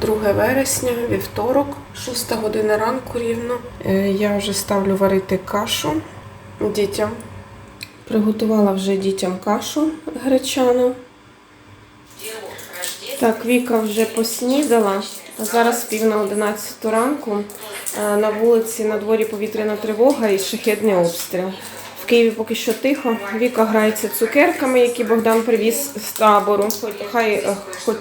2 вересня, вівторок, 6 година ранку рівно. Е, Я вже ставлю варити кашу дітям. Приготувала вже дітям кашу гречану. Так, Віка вже поснідала. Зараз пів на 11 ранку. Е, На вулиці на дворі повітряна тривога і шахедний обстріл. Києві поки що тихо. Віка грається цукерками, які Богдан привіз з табору. Хай е, хоч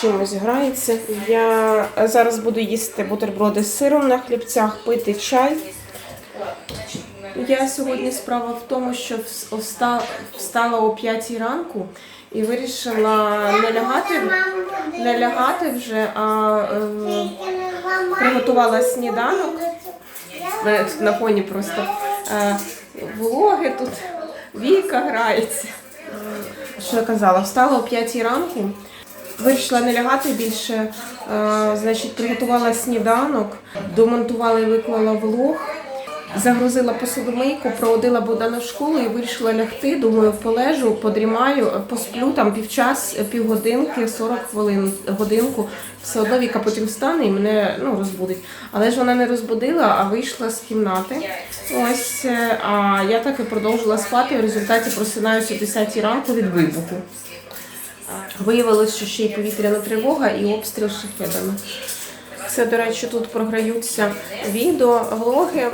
чимось грається. Я зараз буду їсти бутерброди з сиром на хлібцях, пити чай. Я сьогодні справа в тому, що встала о 5 ранку і вирішила не лягати, не лягати вже, а е, приготувала сніданок. На фоні просто е, влоги тут Віка грається. Що я казала? Встала о 5 ранку. Вирішила не лягати більше, е, значить, приготувала сніданок, домонтувала і виклала влог. Загрузила посудомийку, проводила Богдана в школу і вирішила лягти. Думаю, полежу, подрімаю, посплю там півчас, півгодинки, 40 хвилин, годинку. Все одно Віка потім встане і мене ну, розбудить. Але ж вона не розбудила, а вийшла з кімнати. Ось, е, а я так і продовжила спати. В результаті просинаюся о 10 ранку від вибуху. Виявилось, що ще й повітряна тривога і обстріл шахедами. Це, до речі, тут програються відео, влоги е,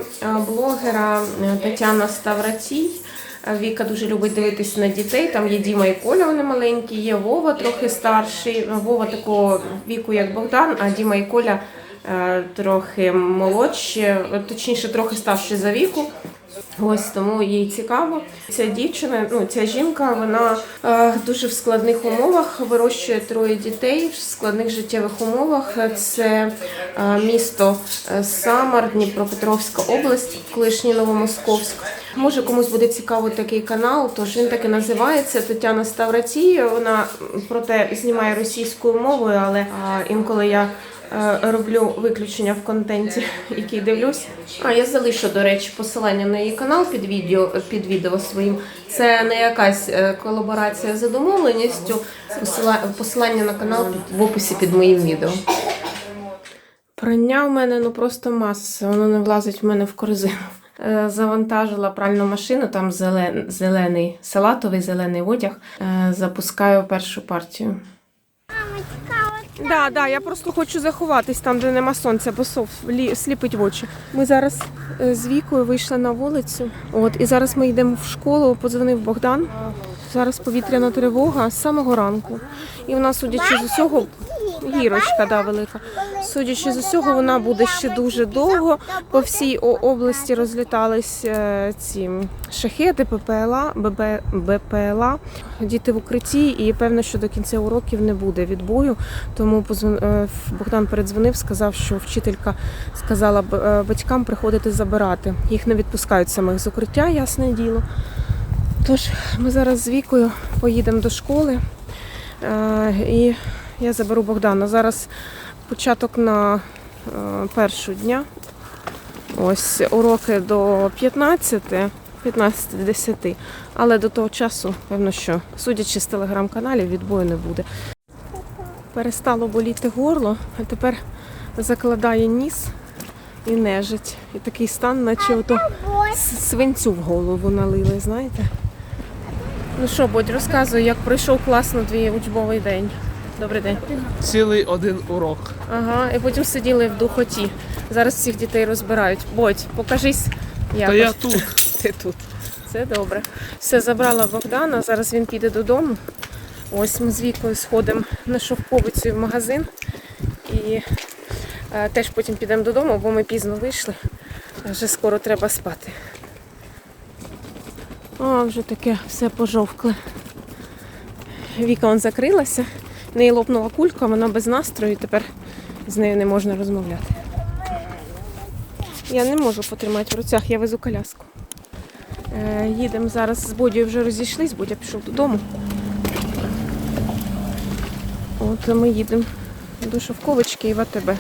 блогера е, Тетяна Ставратій. Е, Віка дуже любить дивитися на дітей. Там є Діма і Коля, вони маленькі, є Вова трохи старший. Вова такого віку, як Богдан, а Діма і Коля трохи молодші, точніше, трохи старші за віку. Ось тому їй цікаво. Ця дівчина, ну ця жінка, вона е, дуже в складних умовах вирощує троє дітей в складних життєвих умовах. Це е, місто е, Самар, Дніпропетровська область, колишній Новомосковськ. Може комусь буде цікаво такий канал, тож він так і називається Тетяна Ставратій. Вона проте знімає російською мовою, але е, інколи я роблю виключення в контенті, який дивлюсь. А я залишу, до речі, посилання на її канал під відео під відео своїм. Це не якась е, колаборація за домовленістю. Посила- посилання на канал в описі під моїм відео. Прання в мене ну просто маса, воно не влазить в мене в корзину. Е, Завантажила пральну машину, там зелен, зелений, салатовий зелений одяг. Е, Запускаю першу партію. Да, да, я просто хочу заховатись там, де нема сонця, бо сов лі- сліпить в очі. Ми зараз е, з Вікою вийшли на вулицю. От і зараз ми йдемо в школу. Подзвонив Богдан. Зараз повітряна тривога з самого ранку. І вона, судячи з усього, гірочка да, велика. Судячи з усього, вона буде ще дуже довго. По всій області розлітались е, ці шахети, ППЛА, БПЛА. Діти в укритті, і певно, що до кінця уроків не буде відбою. Тому е, Богдан передзвонив, сказав, що вчителька сказала е, батькам приходити забирати. Їх не відпускають самих з укриття, ясне діло. Тож ми зараз з Вікою поїдемо до школи і я заберу Богдана. Зараз початок на е, першу дня. Ось уроки до 15, 15-10. Але до того часу, певно, що судячи з телеграм-каналів, відбою не буде. Перестало боліти горло, а тепер закладає ніс і нежить. І такий стан, наче ото свинцю в голову налили, знаєте? Ну що, Бодь, розказуй, як пройшов класно твій учбовий день. Добрий день. Цілий один урок. Ага, і потім сиділи в духоті. Зараз всіх дітей розбирають. Бодь, покажись. Та якось. я тут. Ти тут. Це добре. Все, забрала Богдана, зараз він піде додому. Ось ми з Вікою сходимо на шовковицю в магазин. І е, теж потім підемо додому, бо ми пізно вийшли. Вже скоро треба спати. О, вже таке все пожовкле. Віка он закрилася, в неї лопнула кулька, вона без настрою, тепер з нею не можна розмовляти. Я не можу потримати в руцях, я везу коляску. Е, їдемо зараз з Бодією вже розійшлись, Бодя пішов додому. От ми їдемо до Шовковички і в АТБ.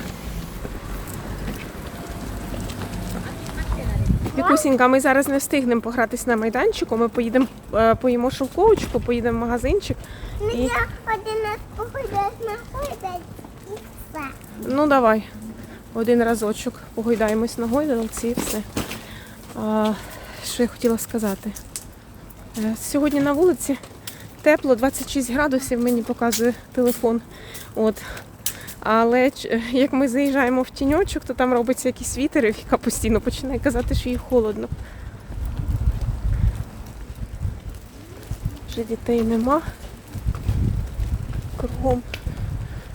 Вікусінька, ми зараз не встигнемо погратись на майданчику. Ми поїдемо, е, поїмо шовковочку, поїдемо в магазинчик. І Я один раз походила на ходить. все. Ну давай. Один разочок погойдаємось на гойдалці і все. А, що я хотіла сказати? Е, Сьогодні на вулиці тепло, 26 градусів мені показує телефон. От. Але як ми заїжджаємо в тіньочок, то там робиться якийсь вітер, і Віка постійно починає казати, що їй холодно. Вже дітей нема. Кругом.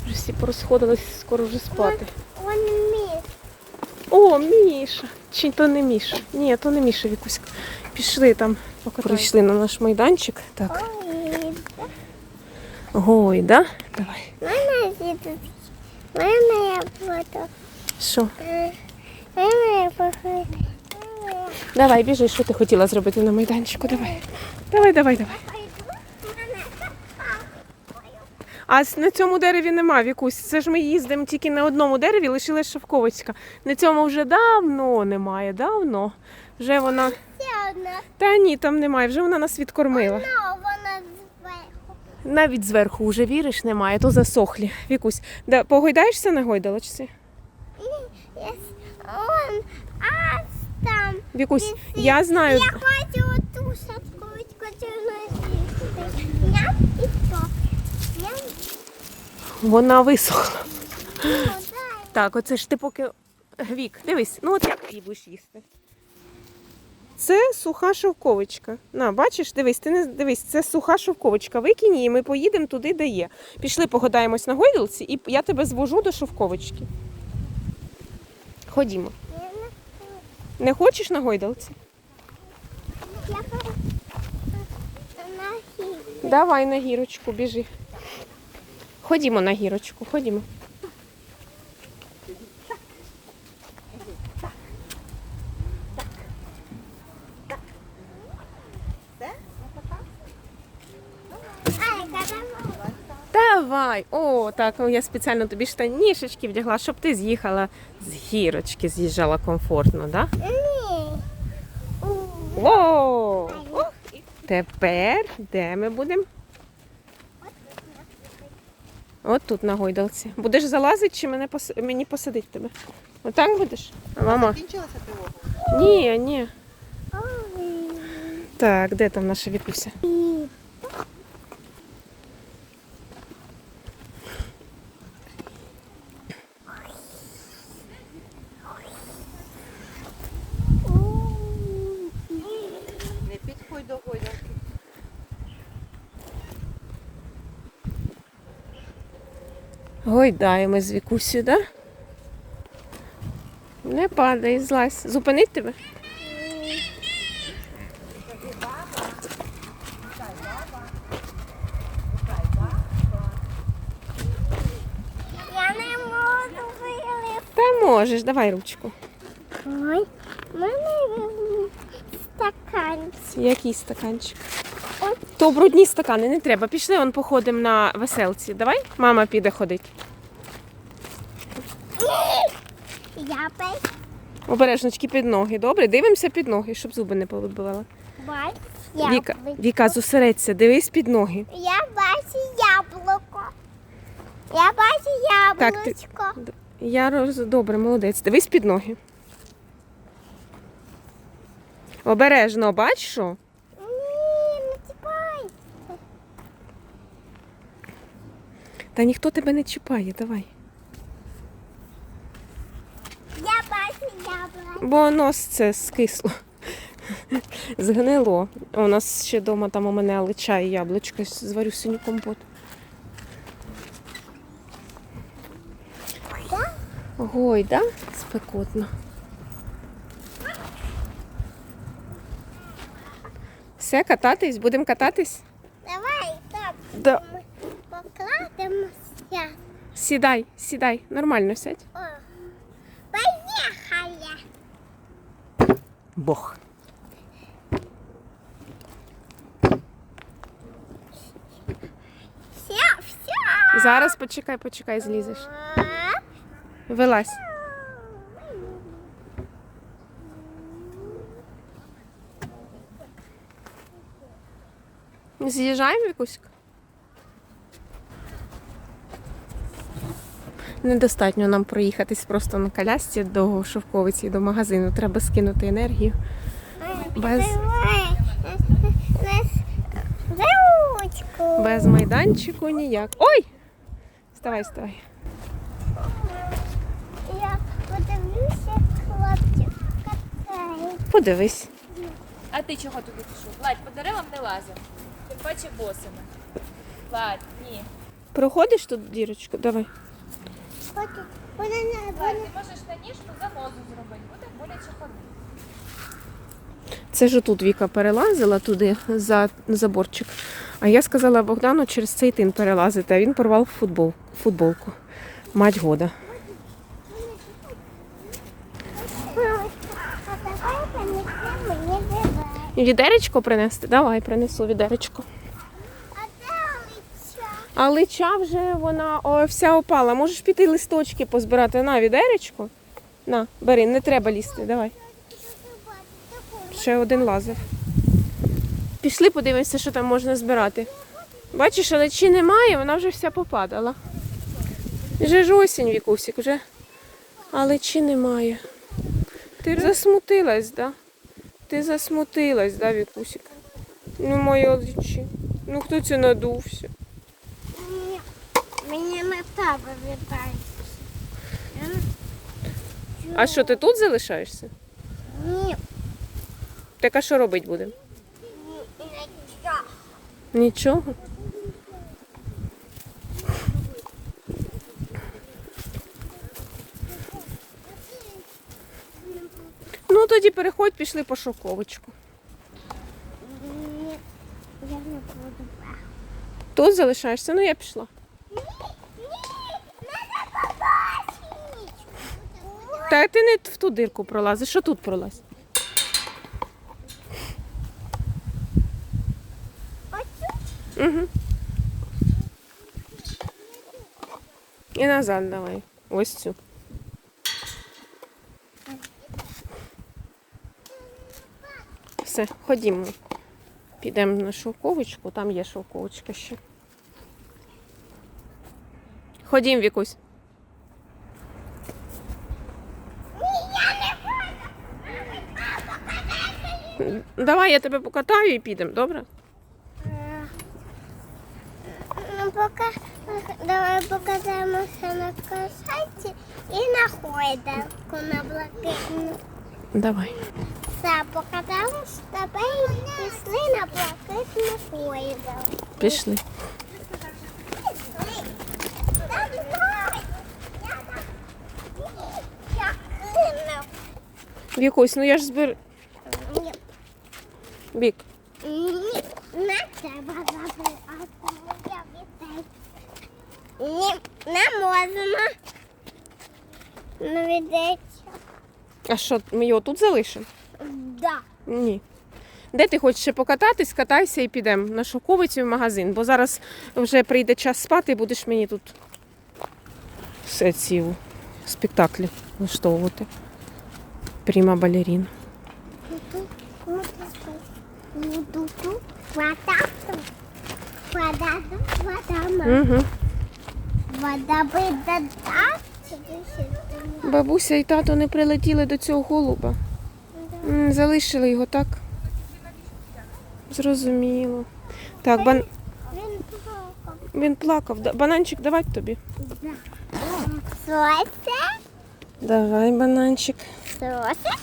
Вже всі порозходились, скоро вже спати. Он міг. О, Міша! Чи то не Міша? Ні, то не Міша Вікуська. Пішли там, прийшли на наш майданчик. Так. Ой, Гой, да? Давай. Мене дідусь. Мене я буду. Що? Е, Мене я. Давай, біжи, що ти хотіла зробити на майданчику? Давай. Давай, давай, давай. А на цьому дереві нема, Вікусь. Це ж ми їздимо тільки на одному дереві, лишилась Шовковицька. На цьому вже давно немає, давно. Вже вона. Та ні, там немає, вже вона нас відкормила. Навіть зверху вже віриш, немає, то засохлі. Вікусь, да, погойдаєшся на гойдалочці? Ні, я Он, а там. Вікусь, я знаю. Я хочу оту садковичку носити. Я і то. Вона висохла. Так, оце ж ти поки. Вік, дивись, ну от як ти будеш їсти. Це суха шовковичка. На, бачиш, дивись, ти не дивись, це суха шовковичка. Викинь її, ми поїдемо туди, де є. Пішли погадаємось на гойдалці, і я тебе звожу до шовковички. Ходімо. Не хочеш на гойдалці? Давай на гірочку, біжи. Ходімо на гірочку, ходімо. Давай. О, так, я спеціально тобі штанішечки вдягла, щоб ти з'їхала з гірочки, з'їжджала комфортно, да? Ні. О! Тепер де ми будемо? От тут на гойдалці. Будеш залазити чи мене пос... мені посадить тебе? Отак будеш? А мама? Закінчилася тривога? Ні, ні. Так, де там наша вікуся? Не підходь до гойдалки. Гойдаємо з вікусю, да? Не падай, злазь. Зупинить тебе? Я не можу вилити. Та можеш, давай ручку. Ой, в мене стаканчик. Який стаканчик? То брудні стакани, не треба. Пішли, он походимо на веселці. Давай, мама піде ходить. Я. Обережночки під ноги. Добре, дивимося під ноги, щоб зуби не повибивала. Бач, Віка, яблуко. Віка, зосередься, дивись під ноги. Я бачу яблуко. Я бачу Так, ти- Я роз... добре, молодець. Дивись під ноги. Обережно, бач що? Ні, не чіпай. Та ніхто тебе не чіпає, давай. Я бачу яблуко. Бо нос це скисло. Згнило. У нас ще вдома там у мене алича і яблучко. Зварю синю компот. Гой, да? Спекотно. Все, кататись? Будемо кататись? Давай так Да. покладемося. Сідай, сідай, нормально сядь. О, поїхали. Бог. Все, все. Зараз почекай, почекай, злізеш. Вилазь. З'їжджаємо, Вікуська? Недостатньо нам проїхатись просто на колясці до шовковиці, до магазину. Треба скинути енергію. Без, без майданчику ніяк. Ой! Вставай, вставай. Я подивлюся, хлопчик катає. Подивись. А ти чого туди пішов? Владь, по деревам не лазив. Тим паче босими. Владь, ні. Проходиш тут дірочку? Давай. Не ти можеш на ніжку занозу зробити. Буде боляче ходити. Це ж тут Віка перелазила туди за заборчик. А я сказала Богдану через цей тин перелазити, а він порвав футбол, футболку. Мать года. Відеречко принести? Давай, принесу відеречко. А лича вже вона о, вся опала. Можеш піти листочки позбирати. На, відеречко. На, бери, не треба лізти, давай. Ще один лазив. Пішли, подивимося, що там можна збирати. Бачиш, а личі немає, вона вже вся попадала. Вже ж осінь, Вікусік, вже. А личі немає. Ти засмутилась, да? Ти засмутилась, да, Вікусік? Немає личі. Ну хто це надувся? Ні, Мені не треба вітається. А що, ти тут залишаєшся? Ні, Так а що робити будемо? нічого. Нічого. Ну тоді переходь, пішли по шоковочку. Ні, я не буду. Тут залишаєшся, ну я пішла. Та ти не в ту дирку пролазиш, що тут пролазь? Угу. І назад давай. Ось цю. Все, ходімо. Підемо на шовковочку, там є шовковочка ще. Ходім, Вікусь. Давай я тебе покатаю і підемо, добре? Ну, пока, давай покатаємося на касаті і на хойдалку на блакитну. Давай. Покатаємося з тобою і пішли на блакитну хойдалку. Пішли. Вікусь, ну я ж збер. Ні, Вік. ні, не треба забирати. Я вітаю. Ні, не можна. Не віддається. А що, ми його тут залишимо? Да. Ні. Де ти хочеш ще покататись, катайся і підемо на шовковицю в магазин, бо зараз вже прийде час спати і будеш мені тут все ці спектаклі влаштовувати. Пріма балерін. Угу. Бабуся і тато не прилетіли до цього голуба. Залишили його так. Зрозуміло. Так, бан... Він плакав. він плакав. Бананчик, давай тобі. Сося, Давай, бананчик. сося.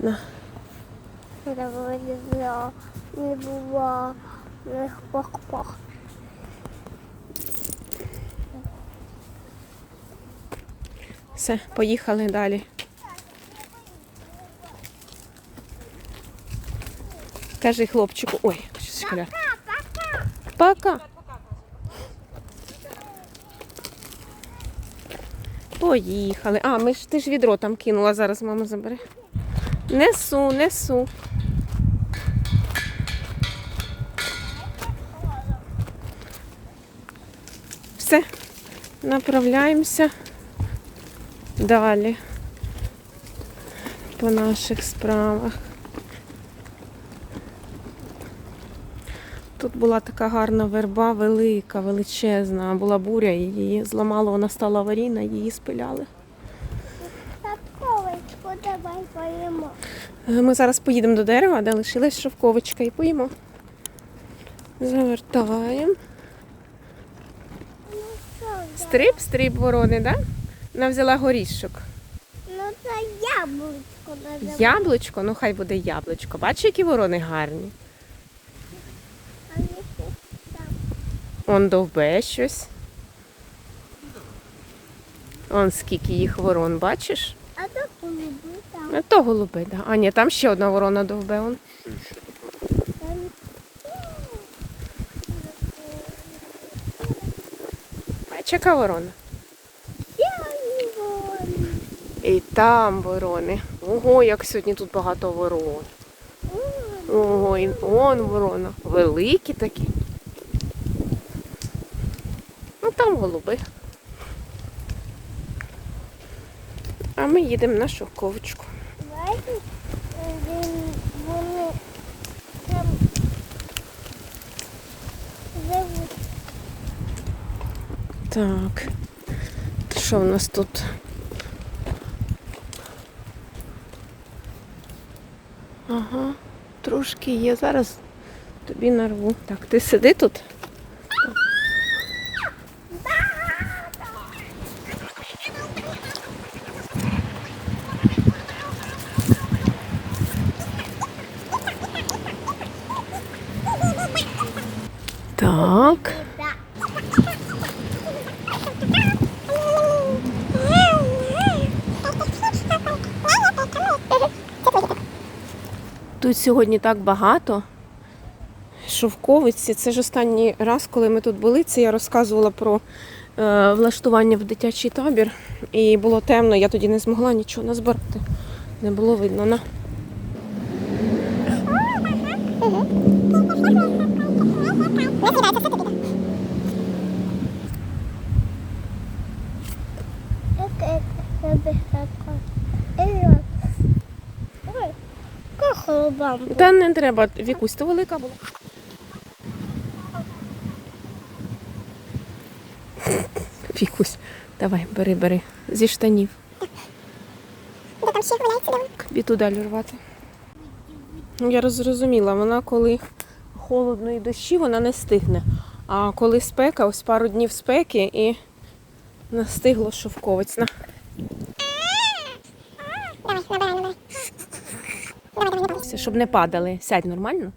На. Не було. Пох-пох. Все, поїхали далі. Кажи хлопчику. Ой, щось шкаля. Пока. Поїхали. А, ми ж ти ж відро там кинула, зараз мама забере. Несу, несу. Все, направляємося далі по наших справах. Тут була така гарна верба, велика, величезна. Була буря, її зламало, вона стала аварійна, її спиляли. Татковочку давай поїмо. Е, Ми зараз поїдемо до дерева, де лишилась шовковичка, і поїмо. Завертаємо. Ну що я? Стрип, стрип ворони, да? Вона взяла горішок. Ну це яблучко називається. Яблучко, ну хай буде яблучко. Бачиш, які ворони гарні. А не щось там. Он довбе щось. Он скільки їх ворон, бачиш? А то голуби там. А то голуби, да. А ні, там ще одна ворона довбе. Он. яка ворона? І там ворони. Ого, як сьогодні тут багато ворон. Ого, і он ворона. Великі такі. Ну там голуби. А ми їдемо на шовковочку. Він, вони там живуть. Так. Що в нас тут? Ага, трошки є. Зараз тобі нарву. Так, ти сиди тут. Так. Тут сьогодні так багато. Шовковиці. Це ж останній раз, коли ми тут були. Це я розказувала про е, влаштування в дитячий табір. І було темно, я тоді не змогла нічого назбирати. Не було видно. На. Ой, кохолбам. Та не треба, Вікусь, то велика була. Вікусь, давай, бери, бери. Зі штанів. там ще гуляється, давай. Далі рвати. Я розрозуміла, вона коли холодно і дощі, вона не стигне. А коли спека, ось пару днів спеки і настигло шовковець. На. Давай, набирай, набирай. Все, Щоб не падали. Сядь нормально.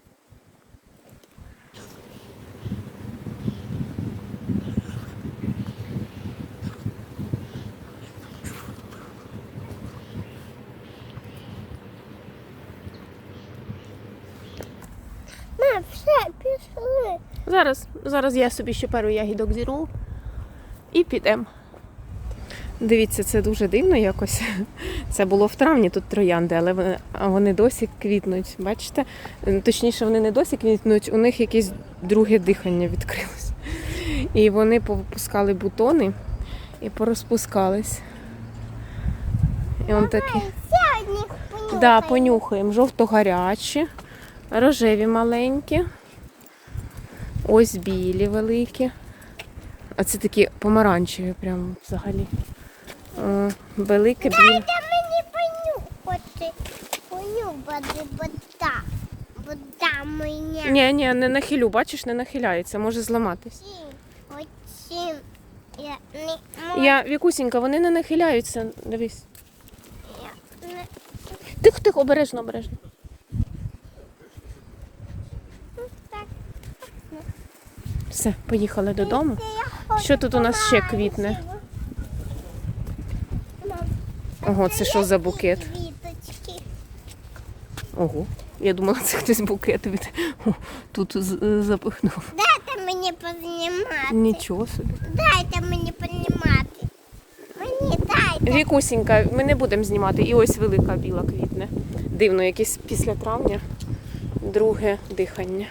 Мам, все, пішли. Зараз, зараз я собі ще пару ягідок зірву і підемо. Дивіться, це дуже дивно якось. Це було в травні тут троянди, але вони, досі квітнуть. Бачите? Точніше, вони не досі квітнуть, у них якесь друге дихання відкрилось. І вони повипускали бутони і порозпускались. І он такі. Да, понюхаємо. Жовто-гарячі, рожеві маленькі. Ось білі великі. А це такі помаранчеві, прям взагалі. Велике біле. Дайте мені понюхати. Понюхати, вода. Вода мене. Ні, ні, не нахилю, бачиш, не нахиляється, може зламатись. Оцім. Я не можу. Я, Вікусінька, вони не нахиляються. Дивись. не- Тихо, тихо, обережно, обережно. Все, поїхали додому. Що тут у нас ще квітне? Ого, це що за букет? Ого. Я думала, це хтось букет від тут запихнув. Дайте мені познімати. Нічого собі. Дайте мені познімати. Мені дайте. Вікусінька, ми не будемо знімати. І ось велика біла квітне. Дивно, якесь після травня друге дихання.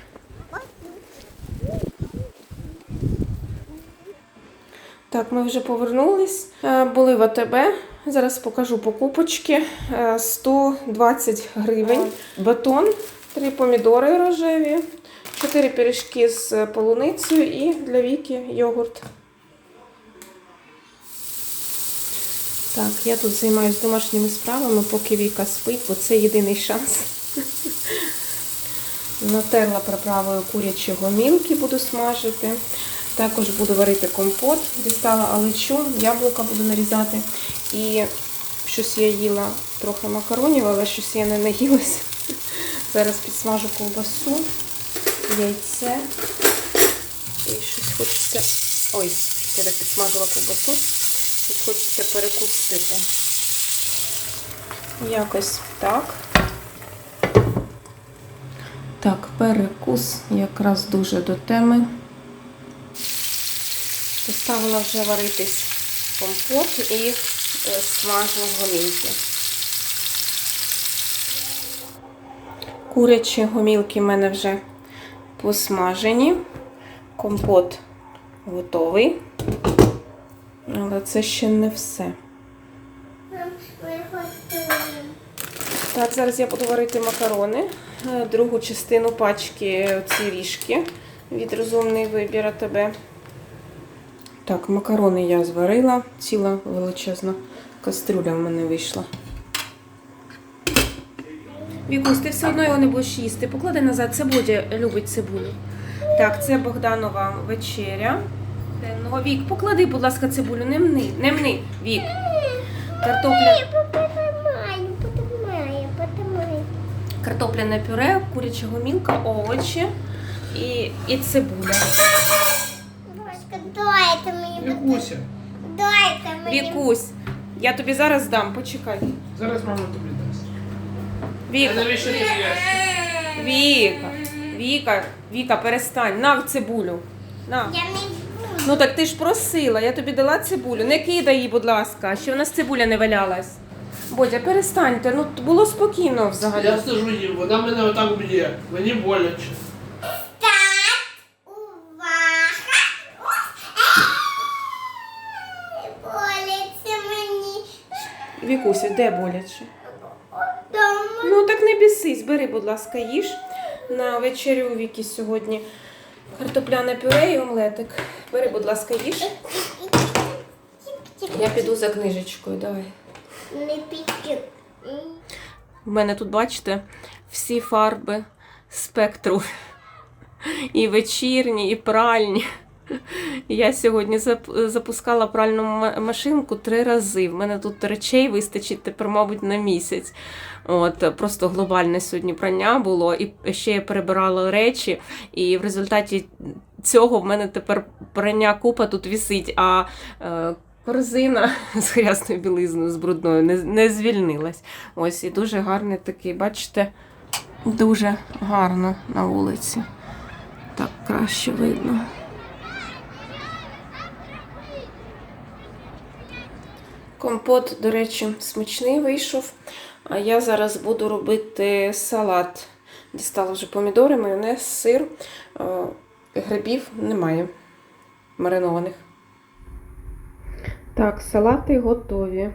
Так, ми вже повернулись. Е, Були в АТБ. Зараз покажу покупочки. Е, 120 гривень. Батон, три помідори рожеві, Чотири пиріжки з полуницею і для Віки йогурт. Так, я тут займаюся домашніми справами, поки Віка спить, бо це єдиний шанс. Натерла приправою курячі гомілки, буду смажити. Також буду варити компот, дістала алечу, яблука буду нарізати. І щось я їла трохи макаронів, але щось я не наїлась. Зараз підсмажу ковбасу, яйце. І щось хочеться. Ой, я так підсмажила ковбасу. Щось хочеться перекусити. Якось так. Так, перекус якраз дуже до теми. Поставила вже варитись компот і е, смажу гомілки. Курячі гомілки в мене вже посмажені. Компот готовий. Але це ще не все. Так, зараз я буду варити макарони. Е, Другу частину пачки ці ріжки від розумний вибір АТБ. Так, макарони я зварила. Ціла величезна кастрюля в мене вийшла. Вікусь, ти все одно його не будеш їсти. Поклади назад, це Бодя любить цибулю. Так, це Богданова вечеря. Денного. Вік, поклади, будь ласка, цибулю, не мни, не мни. Вік. Картопля. Картопляне пюре, куряча гомілка, овочі і, і цибуля. Бабушка, дайте мені. Вікуся, Дайте мені. Вікусь, я тобі зараз дам, почекай. зараз мама тобі дасть. А Віка, навіщо тобі ящик? Віка, Віка, Віка, перестань, на цибулю. На. Я не буду. Ну так ти ж просила, я тобі дала цибулю. Не кидай її, будь ласка, ще в нас цибуля не валялась. Бодя, перестаньте, ну було спокійно взагалі. Я сижу їм, вона мене отак б'є. Мені боляче. Так, увага. Ой, Болиться мені. Вікуся, де боляче? Ну так не бісись, бери, будь ласка, їж. На вечерю у Вікі сьогодні картопляне пюре і омлетик. Бери, будь ласка, їж. Я піду за книжечкою, давай. Не піду. У мене тут, бачите, всі фарби спектру. І вечірні, і пральні. Я сьогодні запускала пральну машинку три рази. В мене тут речей вистачить тепер, мабуть, на місяць. От, просто глобальне сьогодні прання було, і ще я перебирала речі, і в результаті цього в мене тепер прання купа тут вісить, а е, корзина з грязною білизною, з брудною не, не звільнилась. Ось і дуже гарний такий, бачите, дуже гарно на вулиці. Так краще видно. Компот, до речі, смачний вийшов. А я зараз буду робити салат. Дістала вже помідори, майонез, сир. Грибів немає маринованих. Так, салати готові.